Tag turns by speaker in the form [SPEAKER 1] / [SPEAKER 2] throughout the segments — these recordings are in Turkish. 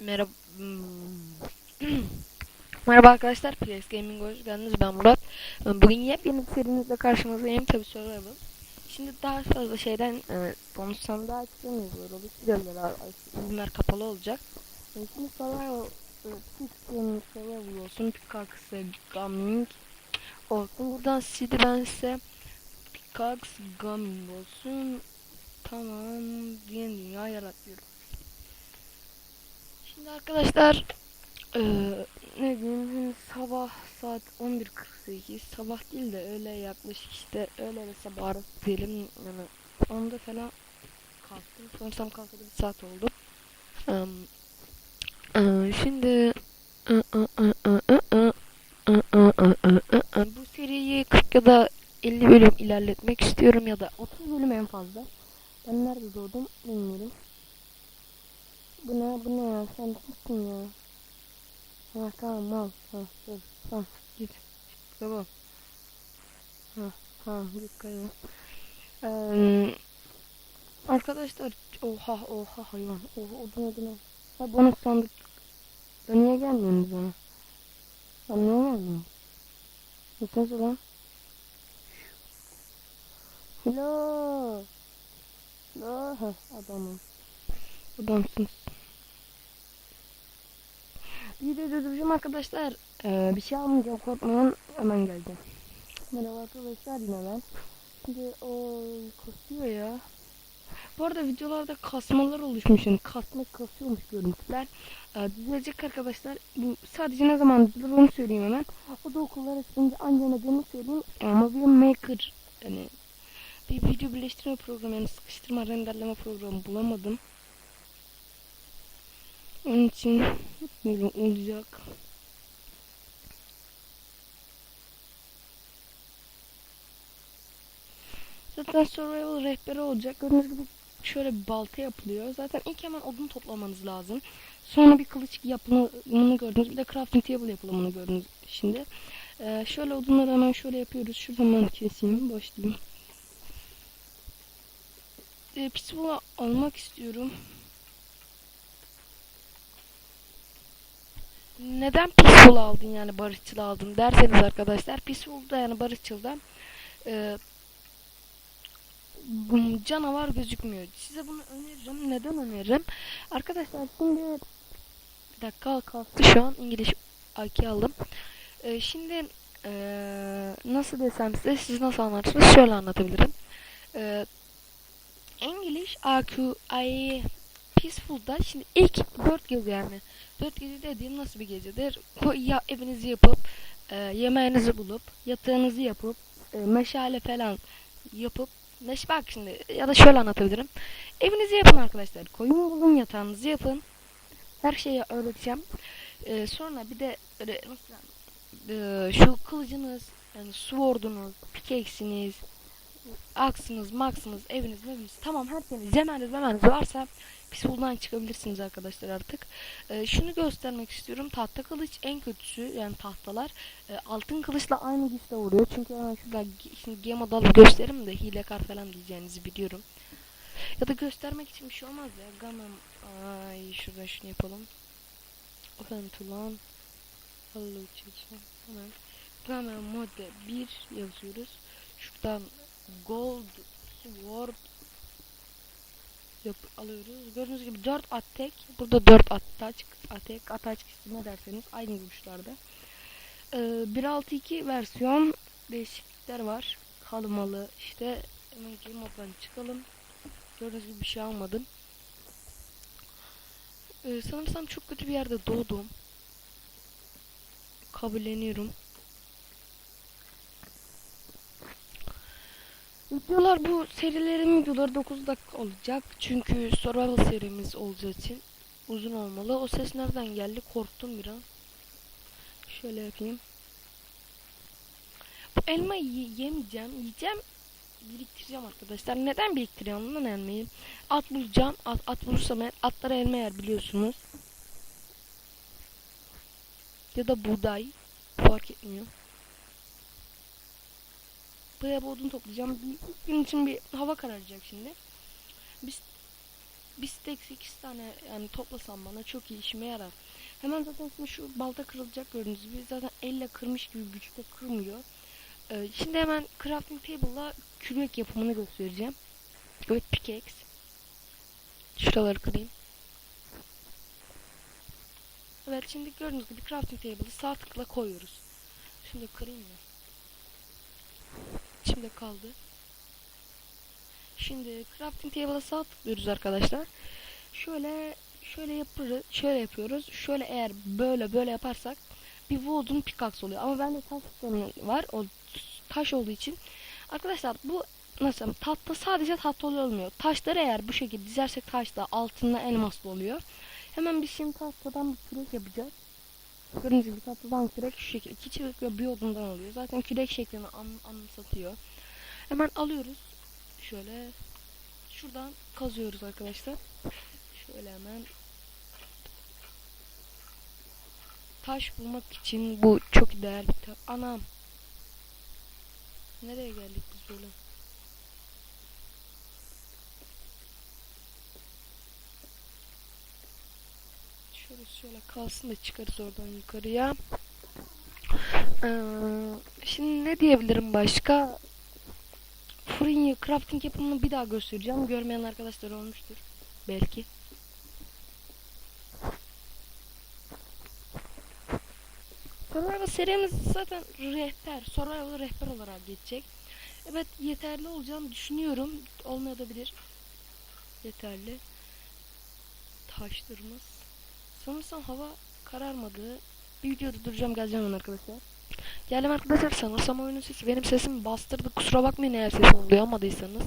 [SPEAKER 1] Merhaba. Merhaba arkadaşlar. PS Gaming hoş geldiniz. Ben Murat. Bugün yepyeni bir serimizle karşınızdayım. Tabi Survival. Şimdi daha fazla şeyden e, konuşsam daha istemiyoruz. Robot videoları isimler kapalı olacak. E, şimdi Survival Gaming Survival olsun. Pickaxe Gaming olsun. Buradan CD ben size Pickaxe Gaming olsun. Tamam. Yeni dünya yaratıyorum. Şimdi arkadaşlar eee ne diyeyim hani sabah saat 11.48 sabah değil de öyle yaklaşık işte öyle sabah arası diyelim yani onda falan kalktım. Sanırsam kalkalı bir saat oldu. Em, eee, şimdi bu seriyi 40 ya da 50 bölüm ilerletmek istiyorum ya da 30 bölüm en fazla. Ben nerede doğdum bilmiyorum. Bu ne bu ne ya sen kimsin ya? Ha tamam al. Ha dur. Ha git. Tamam. Ha ha git kayın. Ee, arkadaşlar oha oha hayvan. Oha odun odun. Ha bonus sandık. Ya niye gelmiyorsunuz bana? Lan niye gelmiyorsunuz? Gitsenize lan. Hello. Hello. Adamım. Adamsınız. Video durduracağım arkadaşlar. Ee, bir şey almayacağım korkmayın. Hemen geleceğim. Merhaba arkadaşlar yine ben. Şimdi o kasıyor ya. Bu arada videolarda kasmalar oluşmuş yani kasmak kasıyormuş görüntüler. Ee, düzelecek arkadaşlar. Sadece ne zaman düzelir onu söyleyeyim hemen. O da okullar açılınca anca nedenini söyleyeyim. Ama bir maker yani bir video birleştirme programı yani sıkıştırma renderleme programı bulamadım. Onun için olacak. Zaten survival rehberi olacak. Gördüğünüz gibi şöyle bir balta yapılıyor. Zaten ilk hemen odun toplamanız lazım. Sonra bir kılıç yapımını gördünüz. Bir de crafting table yapılımını gördünüz şimdi. Ee, şöyle odunları hemen şöyle yapıyoruz. Şuradan ben keseyim. Başlayayım. Ee, Peaceful'u almak istiyorum. Neden peaceful aldın yani barışçıl aldın derseniz arkadaşlar peaceful da yani barışçılda e, canavar gözükmüyor. Size bunu öneririm. Neden öneririm? Arkadaşlar şimdi bir dakika kalktı şu an İngiliz AK aldım. E, şimdi e, nasıl desem size siz nasıl anlarsınız? Şöyle anlatabilirim. E, English AQ I Peaceful'da şimdi ilk 4 gezi yani 4 gezi dediğim nasıl bir gezidir? Ya evinizi yapıp e, yemeğinizi bulup yatağınızı yapıp e, meşale falan yapıp meş bak şimdi ya da şöyle anlatabilirim. Evinizi yapın arkadaşlar. Koyun bulun yatağınızı yapın. Her şeyi öğreteceğim. E, sonra bir de böyle nasıl e, şu kılıcınız yani sword'unuz, pickaxe'iniz, aksınız, maksınız, eviniz, eviniz tamam her şeyiniz, yemeğiniz, yemeğiniz varsa Peaceful'dan çıkabilirsiniz arkadaşlar artık. Ee, şunu göstermek istiyorum. Tahta kılıç en kötüsü yani tahtalar. E, altın kılıçla aynı güçte vuruyor. Çünkü hemen şurada şimdi game dalı gösteririm de hilekar falan diyeceğinizi biliyorum. Ya da göstermek için bir şey olmaz ya. Gamem ay şurada şunu yapalım. Ventulan Hello çekeceğim. Hemen Gamem mode 1 yazıyoruz. Şuradan gold sword yap alıyoruz. Gördüğünüz gibi 4 attack. Burada 4 attack, attack, attack ne derseniz aynı güçlerde. Ee, 1.6.2 versiyon değişiklikler var. Kalmalı işte hemen game moddan çıkalım. Gördüğünüz gibi bir şey almadım. Ee, sanırsam çok kötü bir yerde doğdum. Kabulleniyorum. Videolar bu serilerin videoları 9 dakika olacak. Çünkü survival serimiz olacağı için uzun olmalı. O ses nereden geldi? Korktum biraz. Şöyle yapayım. Bu elmayı yemeyeceğim. Yiyeceğim. Biriktireceğim arkadaşlar. Neden biriktiriyorum lan elmayı? At bulacağım. At, at bulursam atlara elma yer biliyorsunuz. Ya da buğday. Fark etmiyor. Bayağı bir odun toplayacağım. Gün için bir hava kararacak şimdi. Biz bir stack 8 tane yani toplasam bana çok iyi işime yarar. Hemen zaten şu balta kırılacak gördüğünüz gibi zaten elle kırmış gibi güçte kırmıyor. Ee, şimdi hemen crafting table'la kürek yapımını göstereceğim. Evet pickaxe. Şuraları kırayım. Evet şimdi gördüğünüz gibi crafting table'ı sağ tıkla koyuyoruz. Şimdi kırayım mı? Şimdi kaldı. Şimdi crafting table'a sağ tıklıyoruz arkadaşlar. Şöyle şöyle yapıyoruz. Şöyle yapıyoruz. Şöyle eğer böyle böyle yaparsak bir wooden pickaxe oluyor. Ama bende taş var. O taş olduğu için. Arkadaşlar bu nasıl tatlı sadece tatlı olmuyor. Taşları eğer bu şekilde dizersek taş da altında elmaslı oluyor. Hemen biz şimdi tahtadan bir kürek yapacağız. Gördüğünüz gibi tahtadan kürek şekilde. İki çubuk ve bir odundan oluyor. Zaten kürek şeklini an, anımsatıyor. Hemen alıyoruz. Şöyle şuradan kazıyoruz arkadaşlar. Şöyle hemen taş bulmak için bu çok değerli bir Anam. Nereye geldik biz böyle? Şöyle şöyle kalsın da çıkarız oradan yukarıya. Ee, şimdi ne diyebilirim başka? Fırın crafting yapımını bir daha göstereceğim. Görmeyen arkadaşlar olmuştur. Belki. Survival serimiz zaten rehber, survival rehber olarak geçecek. Evet yeterli olacağını düşünüyorum. Olmayabilir. Yeterli. Taşlarımız. Sanırsam hava kararmadı. Bir videoda duracağım geleceğim ben arkadaşlar. Geldim arkadaşlar sanırsam oyunun sesi benim sesimi bastırdı. Kusura bakmayın eğer sesim duyamadıysanız.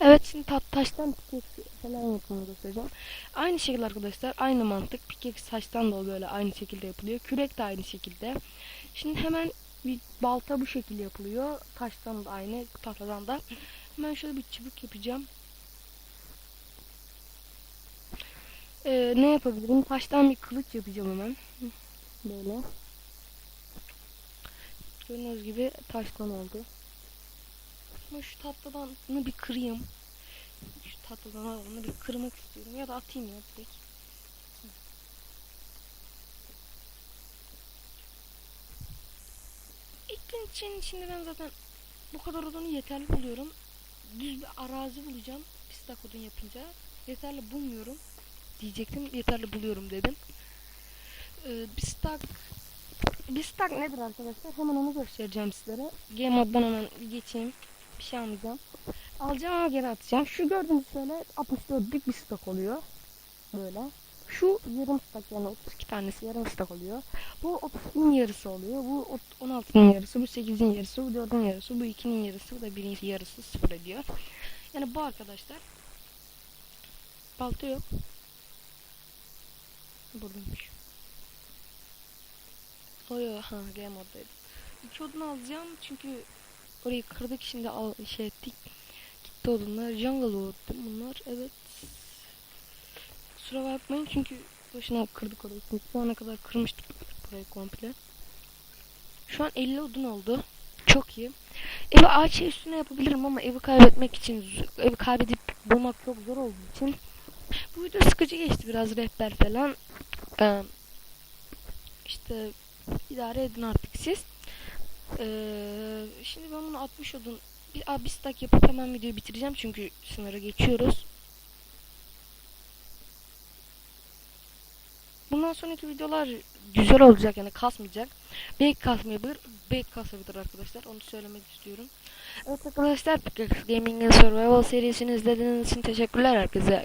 [SPEAKER 1] Evet şimdi ta taştan pickaxe falan yapımını göstereceğim. Aynı şekilde arkadaşlar aynı mantık. Pickaxe taştan da böyle aynı şekilde yapılıyor. Kürek de aynı şekilde. Şimdi hemen bir balta bu şekilde yapılıyor. Taştan da aynı, tahtadan da. Hemen şöyle bir çubuk yapacağım. Ee, ne yapabilirim? Taştan bir kılıç yapacağım hemen. Böyle. Gördüğünüz gibi taştan oldu. Ama şu tatlıdan bunu bir kırayım. Şu tatlıdan onu bir kırmak istiyorum. Ya da atayım ya direkt. Gün için şimdi ben zaten bu kadar odunu yeterli buluyorum. Düz bir arazi bulacağım. Bir stack odun yapınca. Yeterli bulmuyorum. Diyecektim. Yeterli buluyorum dedim. Ee, bir stack stack nedir arkadaşlar? Hemen onu göstereceğim sizlere. Game moddan hemen geçeyim. Bir şey almayacağım. Alacağım ama geri atacağım. Şu gördüğünüz şöyle 64'lük bir stok oluyor. Böyle. Şu yarım stok yani 32 tanesi yarım stok oluyor. Bu 30'un yarısı oluyor. Bu 16'nın yarısı, bu 8'in yarısı, bu 4'ün yarısı, bu 2'nin yarısı, bu da 1'in yarısı sıfır ediyor. Yani bu arkadaşlar. Balta yok. Buradaymış. Oyo ha game moddaydı. İki odun alacağım çünkü orayı kırdık şimdi al şey ettik. Gitti odunlar. Jungle wood bunlar evet. Kusura bakmayın çünkü boşuna kırdık orayı. Çünkü ana kadar kırmıştık burayı komple. Şu an 50 odun oldu. Çok iyi. Evi ağaç üstüne yapabilirim ama evi kaybetmek için evi kaybedip bulmak çok zor olduğu için bu video sıkıcı geçti biraz rehber falan. Ee, işte idare edin artık siz. Ee, şimdi ben bunu 60 odun bir, a, bir stack yapıp hemen videoyu bitireceğim çünkü sınırı geçiyoruz. Bundan sonraki videolar güzel olacak yani kasmayacak. Belki kasmayabilir, belki kasabilir arkadaşlar. Onu söylemek istiyorum. Evet arkadaşlar Gaming'in Survival serisini izlediğiniz için teşekkürler herkese.